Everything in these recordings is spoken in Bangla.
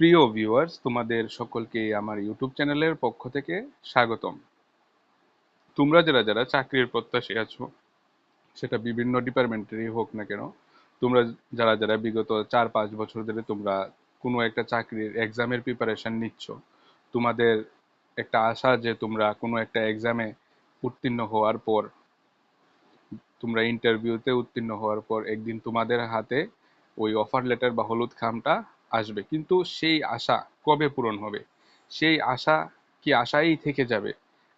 প্রিয় ভিউয়ার্স তোমাদের সকলকে আমার ইউটিউব চ্যানেলের পক্ষ থেকে স্বাগতম। তোমরা যারা যারা চাকরির প্রত্যাশী আছো, সেটা বিভিন্ন ডিপার্টমেন্টেরই হোক না কেন, তোমরা যারা যারা বিগত চার পাঁচ বছর ধরে তোমরা কোনো একটা চাকরির এক্সামের প্রিপারেশন নিচ্ছ, তোমাদের একটা আশা যে তোমরা কোনো একটা এক্সামে উত্তীর্ণ হওয়ার পর, তোমরা ইন্টারভিউতে উত্তীর্ণ হওয়ার পর একদিন তোমাদের হাতে ওই অফার লেটার বা হলুদ খামটা আসবে। কিন্তু সেই আশা কবে পূরণ হবে? সেই আশা কি আশাই থেকে যাবে?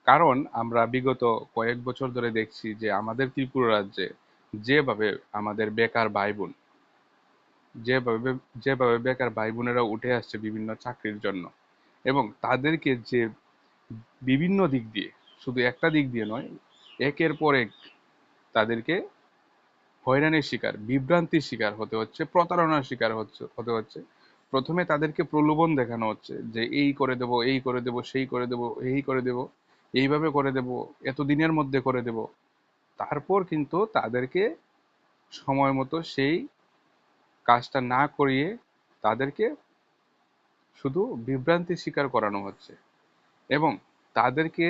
কারণ আমরা বিগত কয়েক বছর ধরে দেখছি যে আমাদের ত্রিপুরা রাজ্যে যেভাবে আমাদের বেকার ভাই বোন যেভাবে যেভাবে বেকার ভাই বোনেরা উঠে আসছে বিভিন্ন চাকরির জন্য এবং তাদেরকে যে বিভিন্ন দিক দিয়ে, শুধু একটা দিক দিয়ে নয়, একের পর এক তাদেরকে হয়রানির শিকার, বিভ্রান্তির শিকার হতে হচ্ছে, প্রতারণার শিকার হচ্ছে, হতে হচ্ছে। প্রথমে তাদেরকে প্রলোভন দেখানো হচ্ছে যে এই করে দেব, এই করে দেব, সেই করে দেব, এই করে দেব, এইভাবে করে দেব, এত দিনের মধ্যে করে দেব। তারপর কিন্তু তাদেরকে সময় মতো সেই কাজটা না করিয়ে তাদেরকে শুধু বিভ্রান্তির শিকার করানো হচ্ছে এবং তাদেরকে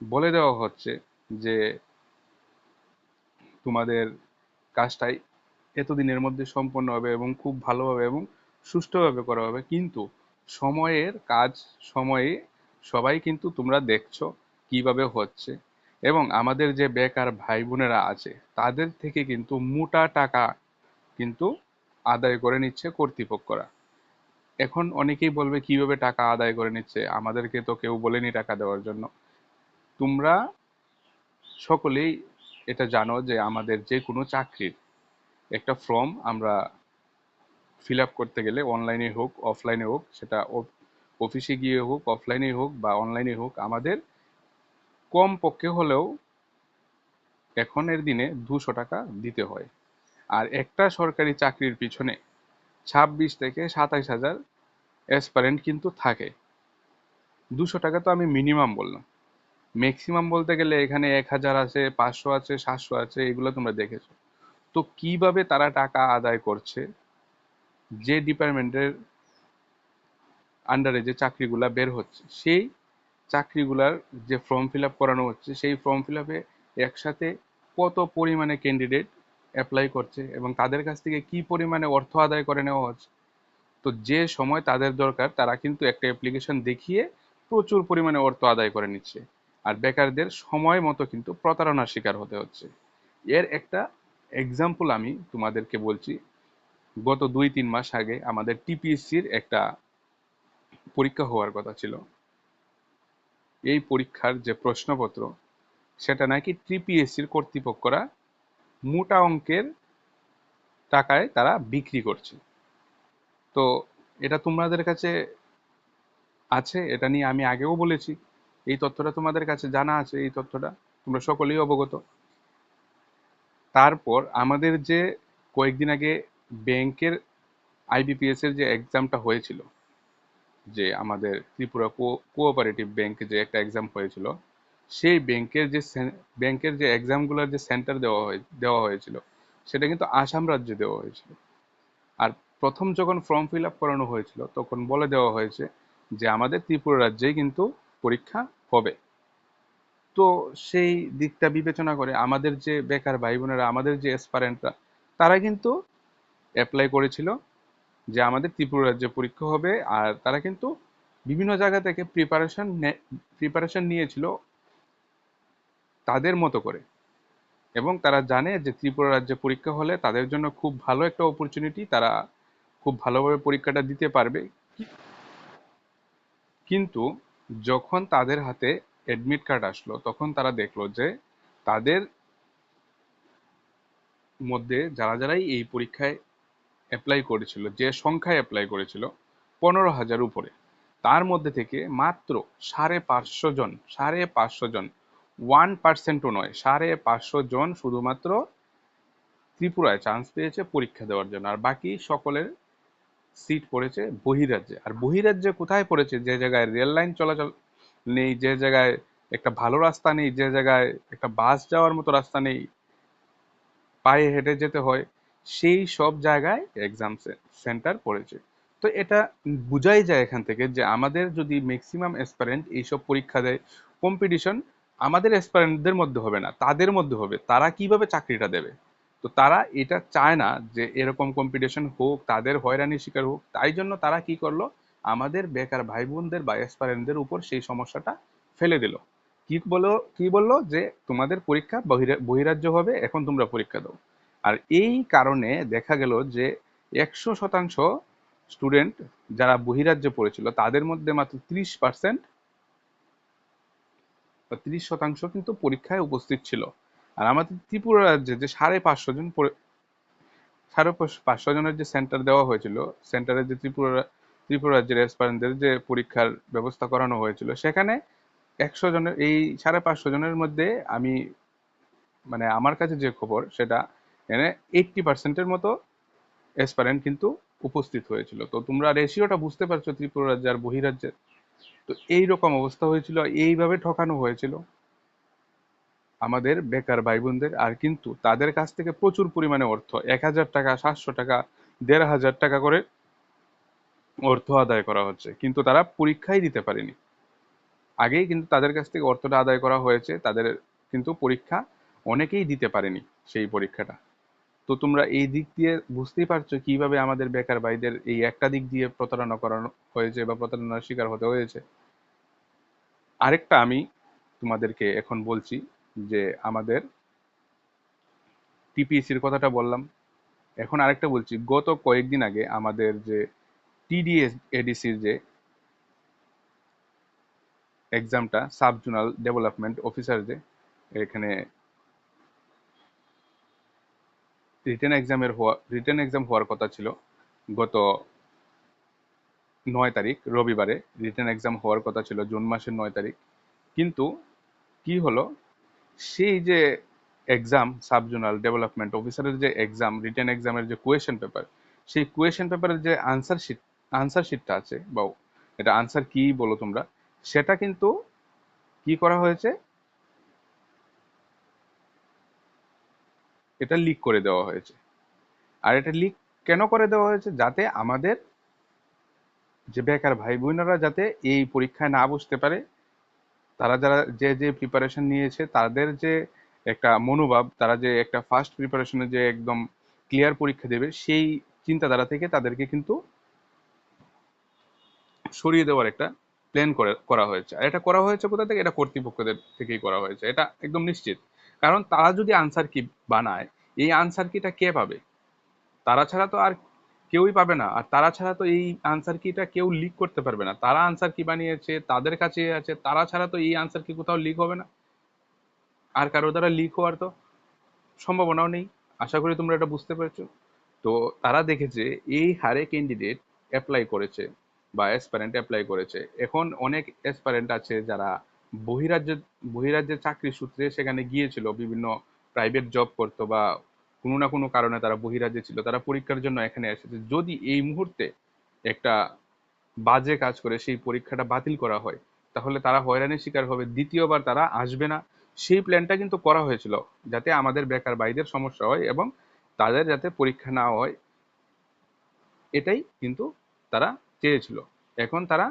বলে দেওয়া হচ্ছে যে তোমাদের কাজটাই এতদিনের মধ্যে সম্পন্ন হবে এবং খুব ভালোভাবে এবং সুষ্ঠুভাবে করা হবে। কিন্তু সময়ের কাজ সময়ে সবাই কিন্তু তোমরা দেখছ কীভাবে হচ্ছে। এবং আমাদের যে বেকার ভাই বোনেরা আছে, তাদের থেকে কিন্তু মোটা টাকা কিন্তু আদায় করে নিচ্ছে কর্তৃপক্ষরা। এখন অনেকেই বলবে, কীভাবে টাকা আদায় করে নিচ্ছে? আমাদেরকে তো কেউ বলেনি টাকা দেওয়ার জন্য। তোমরা সকলেই এটা জানো যে আমাদের যে কোনো চাকরির একটা ফর্ম আমরা ফিল আপ করতে গেলে অনলাইনে হোক, অফলাইনে হোক, সেটা অফিসে গিয়ে হোক অফলাইনে হোক বা অনলাইনে হোক, আমাদের কম পক্ষে হলেও এখনের দিনে দুশো টাকা দিতে হয়। আর একটা সরকারি চাকরির পিছনে ছাব্বিশ থেকে সাতাইশ হাজার অ্যাসপারেন্ট কিন্তু থাকে। দুশো টাকা তো আমি মিনিমাম বললাম। ম্যাক্সিমাম বলতে গেলে এখানে এক হাজার আছে, পাঁচশো আছে, সাতশো আছে, এগুলো তোমরা দেখেছ। তো কীভাবে তারা টাকা আদায় করছে? যে ডিপার্টমেন্টের আন্ডারে যে চাকরিগুলা বের হচ্ছে, সেই চাকরিগুলার যে ফর্ম ফিল আপ করানো হচ্ছে, সেই ফর্ম ফিল আপে একসাথে কত পরিমাণে ক্যান্ডিডেট অ্যাপ্লাই করছে এবং তাদের কাছ থেকে কি পরিমাণে অর্থ আদায় করে নেওয়া হচ্ছে, তো যে সময় তাদের দরকার, তারা কিন্তু একটা অ্যাপ্লিকেশন দেখিয়ে প্রচুর পরিমাণে অর্থ আদায় করে নিচ্ছে। আর বেকারদের সময় মতো কিন্তু প্রতারণার শিকার হতে হচ্ছে। এর একটা এক্সাম্পল আমি তোমাদেরকে বলছি গত দুই, তিন মাস আগে আমাদের টিপিএসসির একটা পরীক্ষা হওয়ার কথা ছিল। এই পরীক্ষার যে প্রশ্নপত্র, সেটা নাকি টিপিএসসির কর্তৃপক্ষরা মোটা অঙ্কের টাকায় তারা বিক্রি করছে। তো এটা তোমাদের কাছে আছে? এটা নিয়ে আমি আগেও বলেছি। এই তথ্যটা তোমাদের কাছে জানা আছে, এই তথ্যটা? তোমরা সকলেই অবগত। তারপর আমাদের যে কয়েকদিন আগে ব্যাংকের আইবিপিএস এর যে এক্সামটা হয়েছিল, যে আমাদের ত্রিপুরা কোঅপারেটিভ ব্যাংক যে একটা এক্সাম হয়েছিল, সেই ব্যাংকের যে ব্যাংকের যে এক্সামগুলোর যে সেন্টার দেওয়া হয়ে, দেওয়া হয়েছিল, সেটা কিন্তু আসাম রাজ্যে দেওয়া হয়েছিল। আর প্রথম যখন ফর্ম ফিল আপ করানো হয়েছিল, তখন বলে দেওয়া হয়েছে যে আমাদের ত্রিপুরা রাজ্যেই কিন্তু পরীক্ষা হবে। তো সেই দিকটা বিবেচনা করে আমাদের যে বেকার ভাই বোনেরা আমাদের যে এসপারেন্টরা তারা কিন্তু অ্যাপ্লাই করেছিল যে আমাদের ত্রিপুরা রাজ্যে পরীক্ষা হবে আর তারা কিন্তু বিভিন্ন জায়গা থেকে প্রিপারেশন প্রিপারেশন নিয়েছিল তাদের মতো করে। এবং তারা জানে যে ত্রিপুরা রাজ্যে পরীক্ষা হলে তাদের জন্য খুব ভালো একটা অপরচুনিটি তারা খুব ভালোভাবে পরীক্ষাটা দিতে পারবে। কিন্তু যখন তাদের হাতে অ্যাডমিট কার্ড আসলো, তখন তারা দেখল যে তাদের মধ্যে যারা যারাই এই পরীক্ষায় অ্যাপ্লাই করেছিল, যে সংখ্যায় অ্যাপ্লাই করেছিল, পনেরো হাজার উপরে। তার মধ্যে থেকে মাত্র সাড়ে পাঁচশো জন, সাড়ে পাঁচশো জন ওয়ান পার্সেন্টও নয়, সাড়ে পাঁচশো জন শুধুমাত্র ত্রিপুরায় চান্স পেয়েছে পরীক্ষা দেওয়ার জন্য। আর বাকি সকলের সিট পড়েছে বহিরাজ্যে। আর বহিরাজ্যে কোথায় পড়েছে? যে জায়গায় রেল লাইন চলাচল নেই, যে জায়গায় একটা ভালো রাস্তা নেই, যে জায়গায় একটা বাস যাওয়ার মতো রাস্তা নেই, পায়ে হেঁটে যেতে হয় সেই সব জায়গায় এক্সাম সেন্টার পড়েছে। তো এটা বোঝাই যায় এখান থেকে যে আমাদের যদি ম্যাক্সিমাম অ্যাসপারেন্ট এইসব পরীক্ষা দেয় কম্পিটিশন আমাদের অ্যাসপারেন্টদের মধ্যে হবে না, তাদের মধ্যে হবে। তারা কীভাবে চাকরিটা দেবে? তো তারা এটা চায় না যে এরকম কম্পিটিশন হোক, তাদের হয়রানির শিকার হোক, তাই জন্য তারা কি করল? আমাদের বেকার ভাই বোনদের বা অ্যাসপারেন্টদের উপর সেই সমস্যাটা ফেলে দিল। কি বলো, কি বলল যে তোমাদের পরীক্ষা বহিরা- বহিরাজ্য হবে, এখন তোমরা পরীক্ষা দাও। আর এই কারণে দেখা গেল যে একশো শতাংশ স্টুডেন্ট যারা বহিরাজ্যে পড়েছিল, তাদের মধ্যে মাত্র ত্রিশ পার্সেন্ট ত্রিশ শতাংশ কিন্তু পরীক্ষায় উপস্থিত ছিল। আর আমাদের ত্রিপুরা রাজ্যে যে সাড়ে পাঁচশো জন সাড়ে পাঁচ- পাঁচশো জনের যে সেন্টার দেওয়া হয়েছিল, সেন্টারে যে ত্রিপুরা ত্রিপুরা রাজ্যের অ্যাসপারেন্টদের যে পরীক্ষার ব্যবস্থা করানো হয়েছিল, সেখানে একশো জনের, এই সাড়ে পাঁচশো জনের মধ্যে আমি মানে আমার কাছে যে খবর, সেটা এনে এইটটি পার্সেন্টের মতো অ্যাসপারেন্ট কিন্তু উপস্থিত হয়েছিল। তো তোমরা রেশিওটা বুঝতে পারছ ত্রিপুরা রাজ্য আর বহিরাজ্যের। তো এই রকম অবস্থা হয়েছিল, এইভাবে ঠকানো হয়েছিল। আমাদের বেকার ভাই বোনদের আর কিন্তু তাদের কাছ থেকে প্রচুর পরিমাণে অর্থ, এক হাজার টাকা, সাতশো টাকা, দেড় হাজার টাকা করে অর্থ আদায় করা হচ্ছে। কিন্তু তারা পরীক্ষাই দিতে পারেনি। আগেই কিন্তু তাদের কাছ থেকে অর্থটা আদায় করা হয়েছে, তাদের কিন্তু পরীক্ষা অনেকেই দিতে পারেনি সেই পরীক্ষাটা। তো তোমরা এই দিক দিয়ে বুঝতেই পারছ কীভাবে আমাদের বেকার ভাইদের এই একটা দিক দিয়ে প্রতারণা করানো হয়েছে বা প্রতারণার শিকার হতে হয়েছে। আরেকটা আমি তোমাদেরকে এখন বলছি যে আমাদের টিপিএসির কথাটা বললাম। এখন আরেকটা বলছি, গত কয়েকদিন আগে আমাদের যে টিডিএস এডিসির যে এক্সামটা সাব জোনাল ডেভেলপমেন্ট অফিসার যে, এখানে রিটেন এক্সামের হওয়া রিটেন এক্সাম হওয়ার কথা ছিল। গত নয় তারিখ, রবিবারে রিটেন এক্সাম হওয়ার কথা ছিল, জুন মাসের নয় তারিখ। কিন্তু কি হলো? সেই যে এক্সাম সাব জোনাল ডেভেলপমেন্ট অফিসারের যে এক্সাম রিটেন এক্সামের যে কোয়েশন পেপার সেই কোয়েশন পেপারের যে আনসার শিট আনসার শিটটা আছে বা এটা আনসার কি বলো তোমরা? সেটা কিন্তু কি করা হয়েছে? এটা লিক করে দেওয়া হয়েছে। আর এটা লিক কেন করে দেওয়া হয়েছে? যাতে আমাদের যে বেকার ভাই বোনেরা যাতে এই পরীক্ষায় না বসতে পারে, তারা যারা যে যে প্রিপারেশন নিয়েছে, তাদের যে একটা মনোভাব, তারা যে একটা ফার্স্ট প্রিপারেশনে যে একদম ক্লিয়ার পরীক্ষা দেবে, সেই চিন্তাধারা থেকে তাদেরকে কিন্তু সরিয়ে দেওয়ার একটা প্ল্যান করে, করা হয়েছে। আর এটা করা হয়েছে কোথা থেকে? এটা কর্তৃপক্ষদের থেকেই করা হয়েছে। এটা একদম নিশ্চিত। কারণ তারা যদি আনসার কি বানায়, এই আনসার কিটা কে পাবে? তারা ছাড়া তো আর কেউই পাবে না। আর তারা ছাড়া তো এই আনসার কিটা কেউ লিক করতে পারবে না। তারা আনসার কি বানিয়েছে, তাদের কাছে আছে, তারা ছাড়া তো এই আনসার কি কোথাও লিক হবে না। আর কারও দ্বারা লিক হওয়ার তো সম্ভাবনাও নেই। আশা করি তোমরা এটা বুঝতে পেরেছ। তো তারা দেখেছে, এই হারে ক্যান্ডিডেট অ্যাপ্লাই করেছে বা অ্যাসপারেন্ট অ্যাপ্লাই করেছে। এখন অনেক অ্যাসপারেন্ট আছে যারা বহিরাজ্যে বহিরাজ্যের চাকরি সূত্রে সেখানে গিয়েছিল বিভিন্ন প্রাইভেট জব করতো বা কোনো না কোনো কারণে তারা বহিরাজ্যে ছিল। তারা পরীক্ষার জন্য এখানে এসেছে। যদি এই মুহূর্তে একটা বাজে কাজ করে সেই পরীক্ষাটা বাতিল করা হয়, তাহলে তারা হয়রানির শিকার হবে। দ্বিতীয়বার তারা আসবে না। সেই প্ল্যানটা কিন্তু করা হয়েছিল যাতে আমাদের বেকার ভাইদের সমস্যা হয় এবং তাদের যাতে পরীক্ষা না হয়। এটাই কিন্তু তারা চেয়েছিল। এখন তারা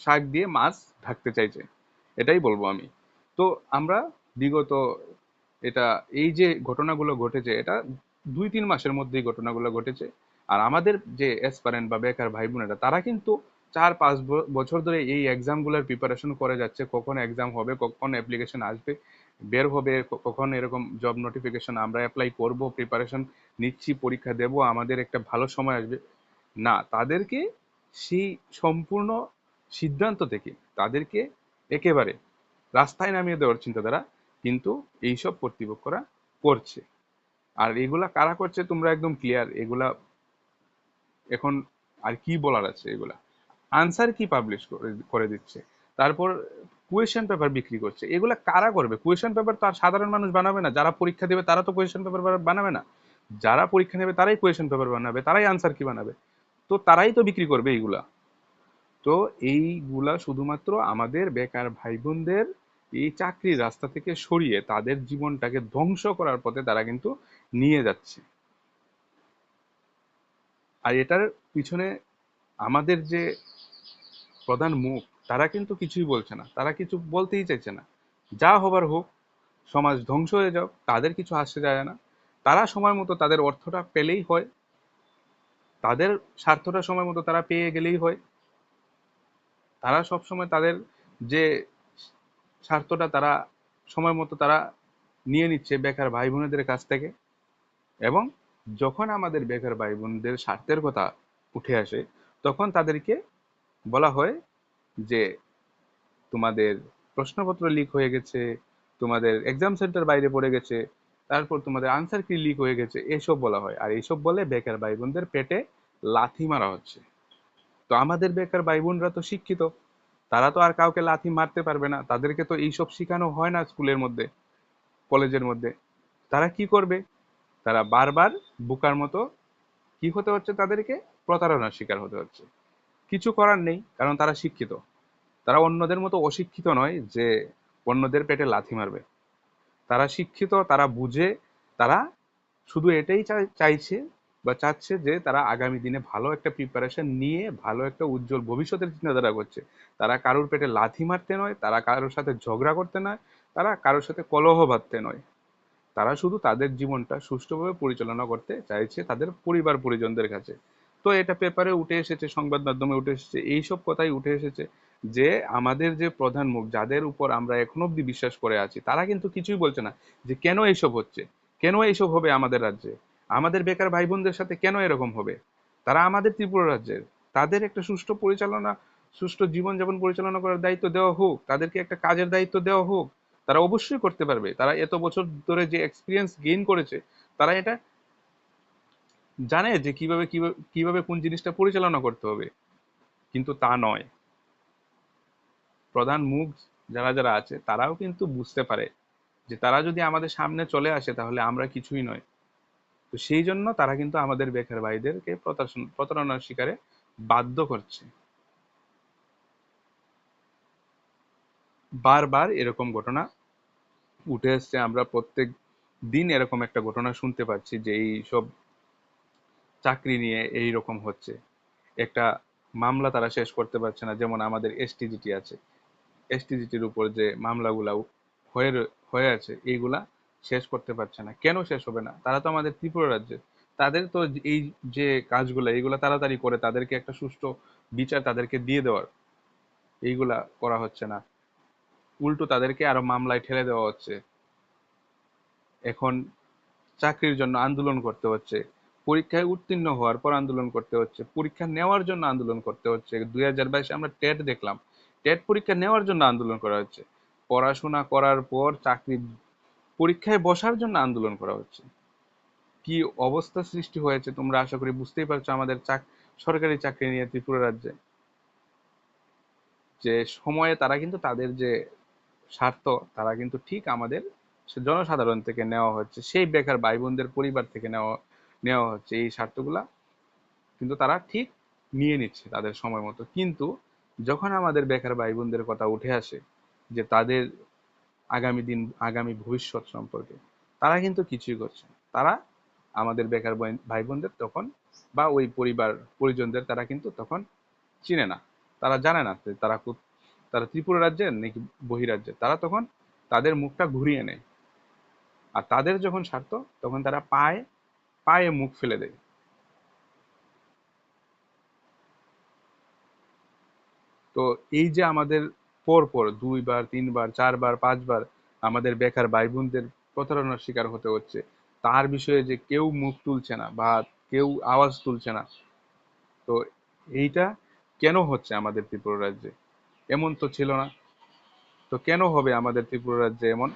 শাক দিয়ে মাছ ঢাকতে চাইছে। এটাই বলব আমি। তো আমরা বিগত এটা, এই যে ঘটনাগুলো ঘটেছে, এটা দুই তিন মাসের মধ্যেই ঘটনাগুলো ঘটেছে। আর আমাদের যে অ্যাসপারেন্ট বা বেকার ভাই বোনেরা তারা কিন্তু চার পাঁচ বছর ধরে এই এক্সামগুলোর প্রিপারেশন করে যাচ্ছে, কখন এক্সাম হবে, কখন অ্যাপ্লিকেশন আসবে, বের হবে কখন এরকম জব নোটিফিকেশন আমরা অ্যাপ্লাই করব প্রিপারেশন নিচ্ছি, পরীক্ষা দেব, আমাদের একটা ভালো সময় আসবে। না, তাদেরকে সেই সম্পূর্ণ সিদ্ধান্ত থেকে তাদেরকে একেবারে রাস্তায় নামিয়ে দেওয়ার চিন্তাধারা কিন্তু এইসব কর্তৃপক্ষরা করছে। আর এগুলা কারা করছে তোমরা একদম ক্লিয়ার এগুলা এখন আর কি বলার আছে এগুলা? আনসার কি পাবলিশ করে দিচ্ছে? তারপর কোয়েশন পেপার বিক্রি করছে। এগুলা কারা করবে? কোয়েশন পেপার তো আর সাধারণ মানুষ বানাবে না। যারা পরীক্ষা দেবে তারা তো কোয়েশন পেপার বানাবে না। যারা পরীক্ষা নেবে তারাই কোয়েশ্চেন পেপার বানাবে, তারাই আনসার কি বানাবে? তো তারাই তো বিক্রি করবে এইগুলা। তো এইগুলা শুধুমাত্র আমাদের বেকার ভাই বোনদের এই চাকরির রাস্তা থেকে সরিয়ে তাদের জীবনটাকে ধ্বংস করার পথে তারা কিন্তু নিয়ে যাচ্ছে। আর এটার পিছনে আমাদের যে প্রধান মুখ, তারা কিন্তু কিছুই বলছে না। তারা কিছু বলতেই চাইছে না। যা হবার হোক, সমাজ ধ্বংস হয়ে যাও তাদের কিছু আসে যায় না। তারা সময় মতো তাদের অর্থটা পেলেই হয়। তাদের স্বার্থটা সময় মতো তারা পেয়ে গেলেই হয়। তারা সব সময় তাদের যে স্বার্থটা তারা সময় মতো তারা নিয়ে নিচ্ছে বেকার ভাই বোনেদের কাছ থেকে এবং যখন আমাদের বেকার ভাই বোনদের স্বার্থের কথা উঠে আসে, তখন তাদেরকে বলা হয় যে, তোমাদের প্রশ্নপত্র লিক হয়ে গেছে, তোমাদের এক্সাম সেন্টার বাইরে পড়ে গেছে, তারপর তোমাদের আনসার কি লিক হয়ে গেছে? এসব বলা হয়। আর এইসব বলে বেকার ভাই বোনদের পেটে লাথি মারা হচ্ছে। তো আমাদের বেকার ভাই বোনরা তো শিক্ষিত। তারা তো আর কাউকে লাথি মারতে পারবে না। তাদেরকে তো এইসব শেখানো হয় না স্কুলের মধ্যে, কলেজের মধ্যে। তারা কি করবে? তারা বারবার বোকার মতো কি হতে হচ্ছে তাদেরকে? প্রতারণার শিকার হতে হচ্ছে। কিছু করার নেই, কারণ তারা শিক্ষিত। তারা অন্যদের মতো অশিক্ষিত নয় যে অন্যদের পেটে লাথি মারবে। তারা শিক্ষিত, তারা বুঝে, তারা শুধু এটাই চাইছে বা চাচ্ছে যে তারা আগামী দিনে ভালো একটা প্রিপারেশন নিয়ে ভালো একটা উজ্জ্বল ভবিষ্যতের চিন্তাধারা করছে। তারা কারোর পেটে লাথি মারতে নয়, তারা কারোর সাথে ঝগড়া করতে নয়, তারা কারোর সাথে কলহ বাঁধতে নয়। তারা শুধু তাদের জীবনটা সুষ্ঠুভাবে পরিচালনা করতে চাইছে তাদের পরিবার পরিজনদের কাছে। তো এটা পেপারে উঠে এসেছে, সংবাদ মাধ্যমে উঠে এসেছে, এইসব কথাই উঠে এসেছে যে আমাদের যে প্রধান মুখ, যাদের উপর আমরা এখনও অব্দি বিশ্বাস করে আছি, তারা কিন্তু কিছুই বলছে না যে কেন এইসব হচ্ছে? কেন এইসব হবে আমাদের রাজ্যে? আমাদের বেকার ভাই বোনদের সাথে কেন এরকম হবে? তারা আমাদের ত্রিপুরা রাজ্যের। তাদের একটা সুষ্ঠু পরিচালনা, সুষ্ঠু জীবনযাপন পরিচালনা করার দায়িত্ব দেওয়া হোক, তাদেরকে একটা কাজের দায়িত্ব দেওয়া হোক, তারা অবশ্যই করতে পারবে। তারা এত বছর ধরে যে এক্সপিরিয়েন্স গেইন করেছে, তারা এটা জানে যে কীভাবে কীভাবে কোন জিনিসটা পরিচালনা করতে হবে। কিন্তু তা নয়। প্রধান মুখ যারা যারা আছে, তারাও কিন্তু বুঝতে পারে যে তারা যদি আমাদের সামনে চলে আসে, তাহলে আমরা কিছুই নয়। তো সেই জন্য তারা কিন্তু আমাদের বেকার ভাইদেরকে প্রতারণার শিকারে বাধ্য করছে। বারবার এরকম ঘটনা উঠে এসছে। আমরা প্রত্যেক দিন এরকম একটা ঘটনা শুনতে পাচ্ছি যে এই সব চাকরি নিয়ে এই রকম হচ্ছে। একটা মামলা তারা শেষ করতে পারছে না। যেমন আমাদের এসটিজিটি আছে। এসটিজিটির উপর যে মামলাগুলা হয়ে হয়ে আছে। এইগুলা শেষ করতে পারছে না। কেন শেষ হবে না? তারা তো আমাদের ত্রিপুরা রাজ্যের। তাদের তো এই যে কাজগুলো, এইগুলা তাড়াতাড়ি করে তাদেরকে একটা সুষ্ঠু বিচার তাদেরকে দিয়ে দেওয়ার। এইগুলা করা হচ্ছে না। উল্টো তাদেরকে আরও মামলায় ঠেলে দেওয়া হচ্ছে। এখন চাকরির জন্য আন্দোলন করতে হচ্ছে। পরীক্ষায় উত্তীর্ণ হওয়ার পর আন্দোলন করতে হচ্ছে। পরীক্ষা নেওয়ার জন্য আন্দোলন করতে হচ্ছে। দুই হাজার বাইশে আমরা টেট দেখলাম। টেট পরীক্ষা নেওয়ার জন্য আন্দোলন করা হচ্ছে। পড়াশোনা করার পর চাকরি পরীক্ষায় বসার জন্য আন্দোলন করা হচ্ছে। কি অবস্থা সৃষ্টি হয়েছে তোমরা আশা করি বুঝতেই পারছ আমাদের চাক, সরকারি চাকরি নিয়ে ত্রিপুরা রাজ্যে। যে সময়ে তারা কিন্তু তাদের যে স্বার্থ, তারা কিন্তু ঠিক আমাদের জনসাধারণ থেকে নেওয়া হচ্ছে, সেই বেকার ভাই বোনদের পরিবার থেকে নেওয়া নেওয়া হচ্ছে। এই স্বার্থগুলা কিন্তু তারা ঠিক নিয়ে নিচ্ছে তাদের সময় মতো। কিন্তু যখন আমাদের বেকার ভাই বোনদের কথা উঠে আসে যে তাদের আগামী দিন, আগামী ভবিষ্যৎ সম্পর্কে। তারা কিন্তু কিছুই করছে তারা আমাদের বেকার ভাই বোনদের তখন বা ওই পরিবার, পরিজনদের তারা কিন্তু তখন চিনে না। তারা জানে না তারা তারা ত্রিপুরা রাজ্যের নাকি বহিরাজ্যের। তারা তখন তাদের মুখটা ঘুরিয়ে নেয়। আর তাদের যখন স্বার্থ, তখন তারা পায়ে পায়ে মুখ ফেলে দেয়। তো এই যে আমাদের পর পর দুইবার, তিনবার, চারবার, পাঁচবার আমাদের বেকার ভাই বোনদের প্রতারণার শিকার হতে হচ্ছে। তার বিষয়ে যে কেউ মুখ তুলছে না বা কেউ আওয়াজ তুলছে না, তো এইটা কেন হচ্ছে আমাদের ত্রিপুরা রাজ্যে? এমন তো ছিল না। তো কেন হবে আমাদের ত্রিপুরা রাজ্যে এমন?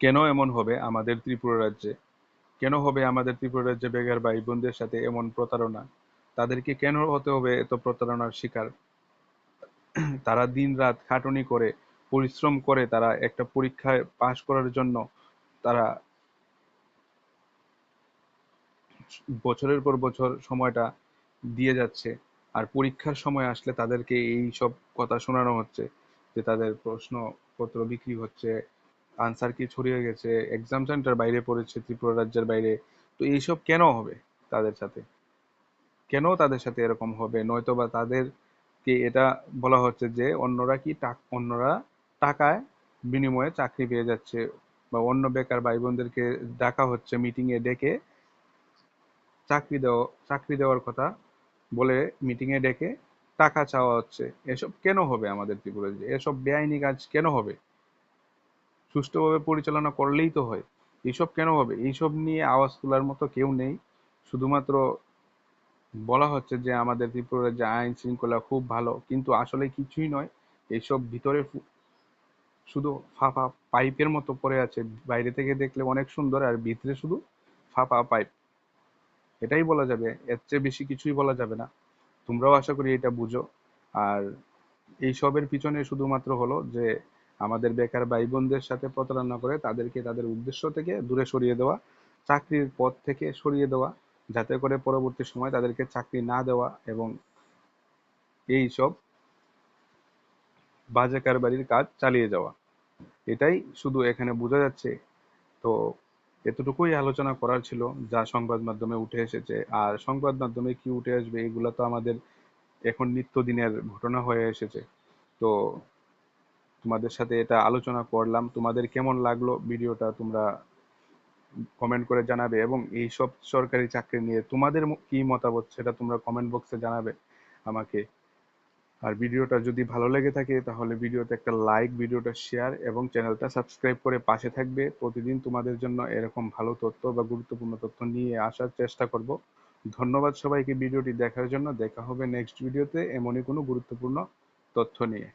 কেন এমন হবে আমাদের ত্রিপুরা রাজ্যে? কেন হবে আমাদের ত্রিপুরা রাজ্যে বেকার ভাই বোনদের সাথে এমন প্রতারণা? তাদেরকে কেন হতে হবে এত প্রতারণার শিকার? তারা দিন রাত খাটুনি করে, পরিশ্রম করে তারা একটা পরীক্ষায় পাশ করার জন্য তারা বছরের পর বছর সময়টা দিয়ে যাচ্ছে। আর পরীক্ষার সময় আসলে তাদেরকে এই সব কথা শোনানো হচ্ছে যে তাদের প্রশ্নপত্র বিক্রি হচ্ছে আনসার কি ছড়িয়ে গেছে এক্সাম সেন্টার বাইরে পড়েছে, ত্রিপুরা রাজ্যের বাইরে। তো এইসব কেন হবে তাদের সাথে? কেন তাদের সাথে এরকম হবে? নয়তো বা তাদেরকে এটা বলা হচ্ছে যে অন্যরা কি অন্যরা টাকায় বিনিময়ে চাকরি পেয়ে যাচ্ছে বা অন্য বেকার ভাই বোনদেরকে ডাকা হচ্ছে মিটিং এ ডেকে চাকরি দেওয়া, চাকরি দেওয়ার কথা বলে মিটিং এ ডেকে টাকা চাওয়া হচ্ছে। এসব কেন হবে আমাদের ত্রিপুরায় এসব বেআইনি কাজ কেন হবে? সুষ্ঠুভাবে পরিচালনা করলেই তো হয়। এইসব কেন হবে? এইসব নিয়ে আওয়াজ তোলার মতো কেউ নেই। শুধুমাত্র বলা হচ্ছে যে আমাদের ত্রিপুরার যে আইন শৃঙ্খলা খুব ভালো, কিন্তু আসলে কিছুই নয়। এইসব ভিতরে শুধু ফাঁপা পাইপের মতো পড়ে আছে। বাইরে থেকে দেখলে অনেক সুন্দর আর ভিতরে শুধু ফাঁপা পাইপ। এটাই বলা যাবে, এর চেয়ে বেশি কিছুই বলা যাবে না। তোমরাও আশা করি এটা বুঝো। আর এই সবের পিছনে শুধুমাত্র হলো যে আমাদের বেকার ভাই বোনদের সাথে প্রতারণা করে তাদেরকে তাদের উদ্দেশ্য থেকে দূরে সরিয়ে দেওয়া, চাকরির পথ থেকে সরিয়ে দেওয়া যাতে করে পরবর্তী সময় তাদেরকে চাকরি না দেওয়া এবং এই সব বাজে কারবারির কাজ চালিয়ে যাওয়া। এটাই শুধু এখানে বোঝা যাচ্ছে। তো এতটুকুই আলোচনা করার ছিল যা সংবাদ মাধ্যমে উঠে এসেছে। আর সংবাদ মাধ্যমে কি উঠে আসবে এগুলো তো আমাদের এখন নিত্যদিনের ঘটনা হয়ে এসেছে। তো তোমাদের সাথে এটা আলোচনা করলাম। তোমাদের কেমন লাগল ভিডিওটা তোমরা কমেন্ট করে জানাবে এবং এই সব সরকারি চাকরি নিয়ে তোমাদের কি মতামত সেটা তোমরা কমেন্ট বক্সে জানাবে আমাকে। আর ভিডিওটা যদি ভালো লেগে থাকে তাহলে ভিডিওতে একটা লাইক ভিডিওটা শেয়ার এবং চ্যানেলটা সাবস্ক্রাইব করে পাশে থাকবে। প্রতিদিন তোমাদের জন্য এরকম ভালো তথ্য বা গুরুত্বপূর্ণ তথ্য নিয়ে আসার চেষ্টা করব। ধন্যবাদ সবাইকে ভিডিওটি দেখার জন্য। দেখা হবে নেক্সট ভিডিওতে এমনই কোনো গুরুত্বপূর্ণ তথ্য নিয়ে।